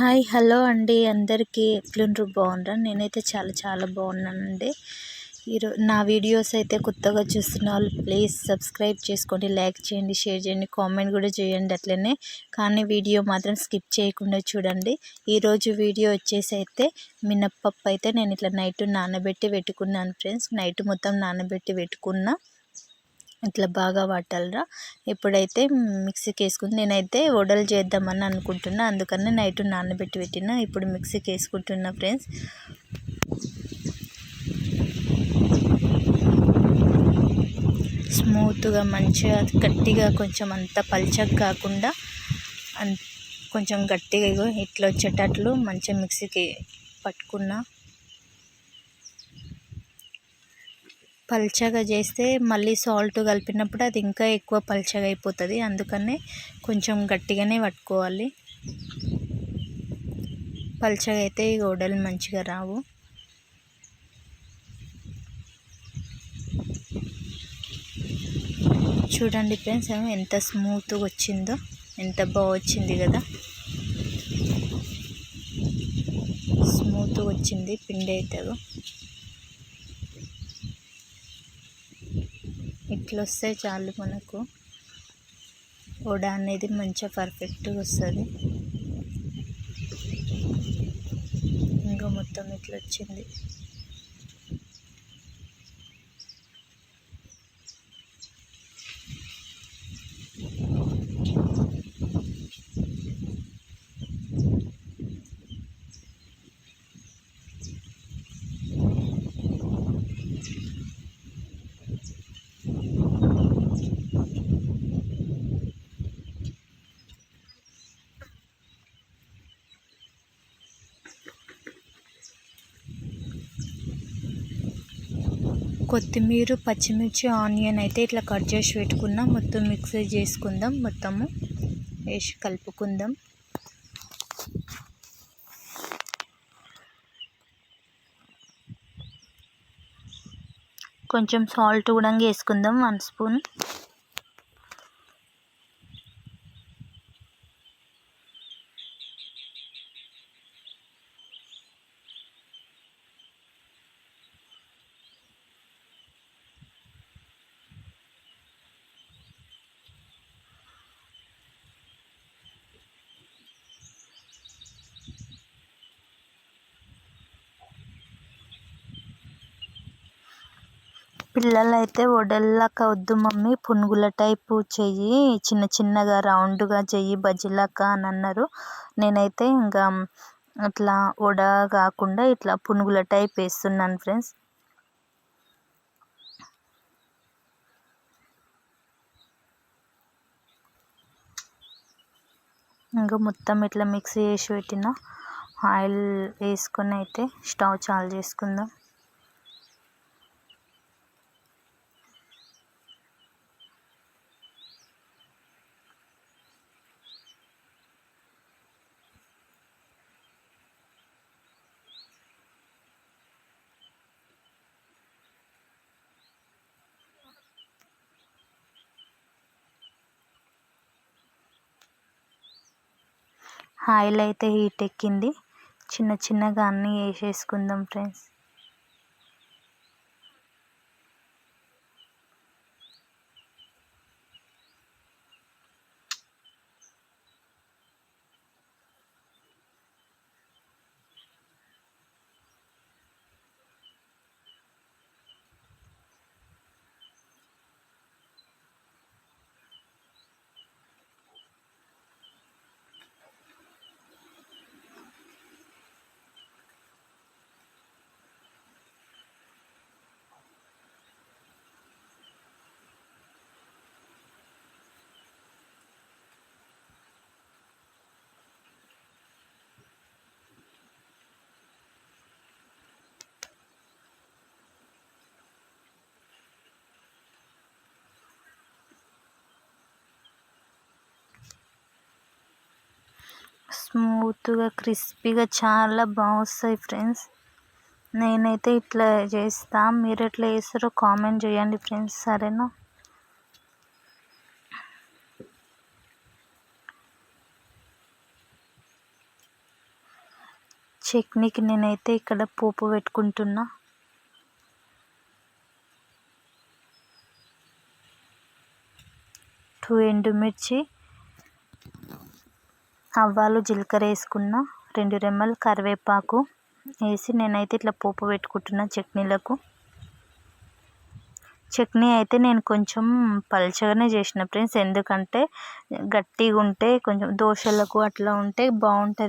Hi hello అండి. అందరికీ ఎట్లుండ్రు? బాగుండ్రా? నేనైతే చాలా చాలా బాగున్నానండి. ఈరోజు నా వీడియోస్ అయితే కొత్తగా చూస్తున్న వాళ్ళు ప్లీజ్ సబ్స్క్రైబ్ చేసుకోండి లైక్ చేయండి షేర్ చేయండి కామెంట్ కూడా చేయండి అట్లనే. కానీ వీడియో మాత్రం స్కిప్ చేయకుండా చూడండి. ఈరోజు వీడియో వచ్చేసి అయితే మినప్పప్పు అయితే నేను ఇట్లా నైట్ నానబెట్టి పెట్టుకున్నాను ఫ్రెండ్స్. నైట్ మొత్తం నానబెట్టి పెట్టుకున్నా. ఇట్లా బాగా పట్టాలరా ఇప్పుడైతే మిక్సీకి వేసుకుని నేనైతే వడలు చేద్దామని అనుకుంటున్నా. అందుకని నైట్ నానబెట్టి పెట్టిన. ఇప్పుడు మిక్సీకి వేసుకుంటున్నా ఫ్రెండ్స్. స్మూత్గా మంచిగా గట్టిగా కొంచెం అంత పల్చగా కాకుండా కొంచెం గట్టిగా ఇట్లా వచ్చేటట్లు మంచిగా మిక్సీకి పట్టుకున్నా. పల్చగా చేస్తే మళ్ళీ సాల్ట్ కలిపినప్పుడు అది ఇంకా ఎక్కువ పల్చగా అయిపోతుంది. అందుకనే కొంచెం గట్టిగానే పట్టుకోవాలి. పల్చగా అయితే ఈ గోడలు మంచిగా రావు. చూడండి ఫ్రెండ్స్ ఎంత స్మూత్గా వచ్చిందో ఎంత బాగా వచ్చింది కదా. స్మూత్గా వచ్చింది పిండి అవుతుంది. ఇట్లా వస్తే చాలు మనకు. వడ అనేది మంచిగా పర్ఫెక్ట్గా వస్తుంది. ఇంకా మొత్తం ఇట్లా వచ్చింది కొత్తిమీర పచ్చిమిర్చి ఆనియన్ అయితే ఇట్లా కట్ చేసి పెట్టుకున్నాం మొత్తం మిక్సీ చేసుకుందాం. మొత్తము వేసి కలుపుకుందాం. కొంచెం సాల్ట్ కూడా వేసుకుందాం. One spoon. పిల్లలైతే అయితే వడల్లాక వద్దు మమ్మీ పునుగుల టైపు చెయ్యి చిన్న చిన్నగా రౌండ్గా చెయ్యి బజ్జీలాగా అని అన్నారు. నేనైతే ఇంకా అట్లా వడ కాకుండా ఇట్లా పునుగుల టైప్ వేస్తున్నాను ఫ్రెండ్స్. ఇంకా మొత్తం ఇట్లా మిక్సీ చేసి పెట్టిన ఆయిల్ వేసుకొని అయితే స్టవ్ చాలు చేసుకుందాం. ఆయిల్ అయితే హీట్ ఎక్కింది. చిన్న చిన్నగా అన్నీ వేసేసుకుందాం ఫ్రెండ్స్. స్మూత్గా క్రిస్పీగా చాలా బాగొస్తాయి ఫ్రెండ్స్. నేనైతే ఇట్లా చేస్తా. మీరు ఎట్లా చేస్తారో కామెంట్ చేయండి ఫ్రెండ్స్. సరేనా? చట్నీకి నేనైతే ఇక్కడ పోపు పెట్టుకుంటున్నా. టూ ఎండుమిర్చి ఆవాలు జీలకర్ర వేసుకున్న రెండు రెమ్మలు కరివేపాకు వేసి నేనైతే ఇట్లా పోపు పెట్టుకుంటున్న చట్నీలకు. చట్నీ అయితే నేను కొంచెం పలచగానే చేసిన ఫ్రెండ్స్. ఎందుకంటే గట్టిగా ఉంటే కొంచెం దోశలకు అట్లా ఉంటే బాగుంటుంది.